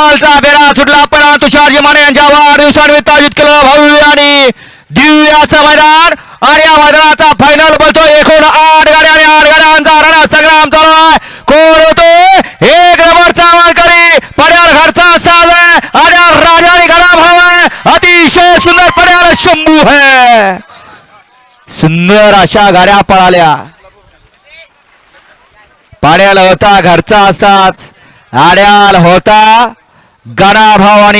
फायनलचा बेरा सुटला पण तुषार जिमाने यांच्या वाढदिवसानिमित्त आयोजित केलं भव्य आणि दिव्य असं मैदान. आणि या मैदानाचा फायनल बोलतो एकूण आठ गाड्या आणि आठ गाड्यांचा रणा संग्राम चालू आहे कोण होतो? एक नंबरचा मानकरी पड्याल घरचा साज आहे. आणि राजा घरा भाव आहे. अतिशय सुंदर पड्याल शंभू है. सुंदर अशा गाड्या पळाल्या. पाड्याला होता घरचा असाच आड्याल होता गणाभाव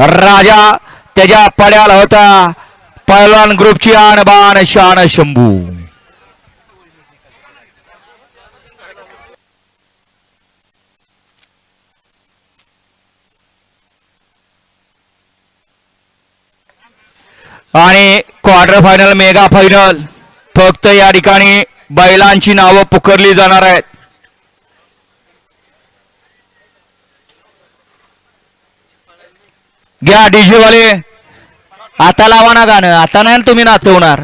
राजा त्याच्या पड्याला होता पैलवान ग्रुपची आणबाण शान शंभू. आणि क्वार्टर फायनल मेगा फायनल फक्त या ठिकाणी बैलांची नावं पुकारली जाणार आहेत. घ्या डीजे वाले आता लावा ना गाणं. आता नाही ना तुम्ही नाचवणार.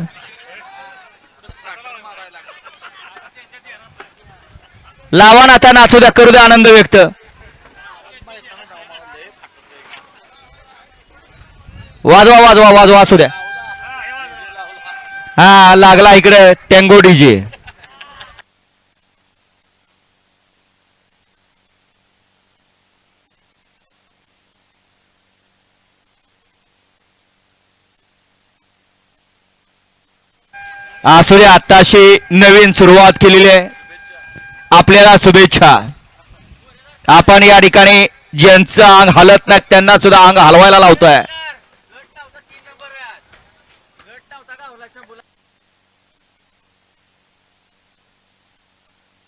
लावा ना आता नाचू द्या. करू द्या आनंद व्यक्त. वाजवा वाजवा वाजवा असू द्या. हा लागला इकडे. Tengo DJ. आसुरे आत्ताशी नवीन सुरुवात केलेली आहे. आपल्याला शुभेच्छा. आपण या ठिकाणी ज्यांचं अंग हलत नाही त्यांना सुद्धा अंग हलवायला लावतोय.